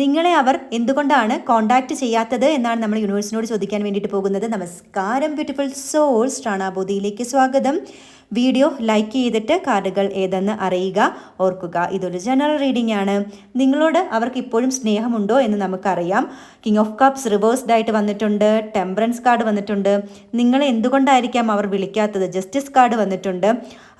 നിങ്ങളെ അവർ എന്തുകൊണ്ടാണ് കോണ്ടാക്ട് ചെയ്യാത്തത് എന്നാണ് നമ്മൾ യൂണിവേഴ്സിനോട് ചോദിക്കാൻ വേണ്ടിയിട്ട് പോകുന്നത്. നമസ്കാരം ബ്യൂട്ടിഫുൾ സോൾസ് റാണാബോധിയിലേക്ക് സ്വാഗതം. വീഡിയോ ലൈക്ക് ചെയ്തിട്ട് കാർഡുകൾ ഏതെന്ന് അറിയുക ഓർക്കുക. ഇതൊരു ജനറൽ റീഡിംഗ് ആണ്. നിങ്ങളോട് അവർക്ക് ഇപ്പോഴും സ്നേഹമുണ്ടോ എന്ന് നമുക്കറിയാം. കിങ് ഓഫ് കപ്സ് റിവേഴ്സ്ഡ് ആയിട്ട് വന്നിട്ടുണ്ട്. ടെമ്പറൻസ് കാർഡ് വന്നിട്ടുണ്ട്. നിങ്ങളെ എന്തുകൊണ്ടായിരിക്കാം അവർ വിളിക്കാത്തത്? ജസ്റ്റിസ് കാർഡ് വന്നിട്ടുണ്ട്.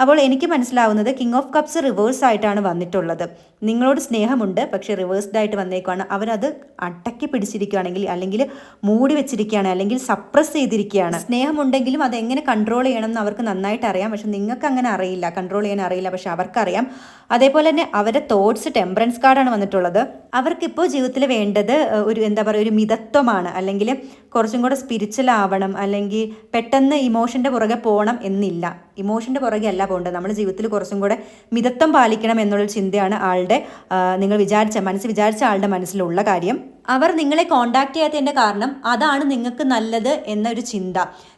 അപ്പോൾ എനിക്ക് മനസ്സിലാവുന്നത് കിങ് ഓഫ് കപ്സ് റിവേഴ്സ് ആയിട്ടാണ് വന്നിട്ടുള്ളത്. നിങ്ങളോട് സ്നേഹമുണ്ട് പക്ഷേ റിവേഴ്സ്ഡ് ആയിട്ട് വന്നേക്കാണ് അവരത് അടക്കി പിടിച്ചിരിക്കുകയാണെങ്കിൽ അല്ലെങ്കിൽ മൂടി വെച്ചിരിക്കുകയാണ് അല്ലെങ്കിൽ സപ്രസ് ചെയ്തിരിക്കുകയാണ്. സ്നേഹമുണ്ടെങ്കിലും അത് എങ്ങനെ കൺട്രോൾ ചെയ്യണം എന്ന് അവർക്ക് നന്നായിട്ട് അറിയാം. പക്ഷെ നിങ്ങൾക്ക് അങ്ങനെ അറിയില്ല കൺട്രോൾ ചെയ്യാൻ അറിയില്ല. പക്ഷെ അവർക്കറിയാം. അതേപോലെ തന്നെ അവരുടെ തോട്ട്സ് ടെമ്പറൻസ് കാർഡാണ് വന്നിട്ടുള്ളത്. അവർക്കിപ്പോൾ ജീവിതത്തിൽ വേണ്ടത് ഒരു എന്താ പറയുക ഒരു മിതത്വമാണ്. അല്ലെങ്കിൽ കുറച്ചും കൂടെ സ്പിരിച്വൽ ആവണം അല്ലെങ്കിൽ പെട്ടെന്ന് ഇമോഷന്റെ പുറകെ പോകണം എന്നില്ല. ഇമോഷന്റെ പുറകെ അല്ല പോകേണ്ടത് നമ്മൾ ജീവിതത്തിൽ കുറച്ചും കൂടെ മിതത്വം പാലിക്കണം എന്നുള്ളൊരു ചിന്തയാണ് ആളുടെ നിങ്ങൾ വിചാരിച്ച മനസ്സ് വിചാരിച്ച ആളുടെ മനസ്സിലുള്ള കാര്യം. അവർ നിങ്ങളെ കോണ്ടാക്ട് ചെയ്യാത്തതിന്റെ കാരണം അതാണ് നിങ്ങൾക്ക് നല്ലത് എന്നൊരു ചിന്ത.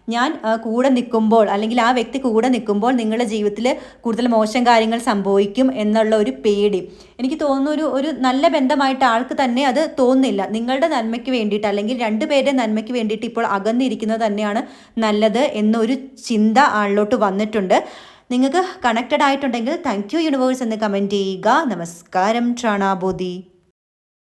ഞാൻ കൂടെ നിൽക്കുമ്പോൾ അല്ലെങ്കിൽ ആ വ്യക്തി കൂടെ നിൽക്കുമ്പോൾ നിങ്ങളുടെ ജീവിതത്തിൽ കൂടുതൽ മോശം കാര്യങ്ങൾ സംഭവിക്കും എന്നുള്ള ഒരു പേടി. എനിക്ക് തോന്നുന്ന ഒരു ഒരു നല്ല ബന്ധമായിട്ട് ആൾക്ക് തന്നെ അത് തോന്നില്ല നിങ്ങളുടെ നന്മയ്ക്ക് വേണ്ടിയിട്ട് അല്ലെങ്കിൽ രണ്ടുപേരുടെ നന്മയ്ക്ക് വേണ്ടിയിട്ട് ഇപ്പോൾ അകന്നിരിക്കുന്നത് തന്നെയാണ് നല്ലത് എന്നൊരു ചിന്ത ആളിലോട്ട് വന്നിട്ടുണ്ട്. നിങ്ങൾക്ക് കണക്റ്റഡ് ആയിട്ടുണ്ടെങ്കിൽ താങ്ക് യു യൂണിവേഴ്സ് എന്ന് കമന്റ് ചെയ്യുക. നമസ്കാരം ട്രാണാബോധി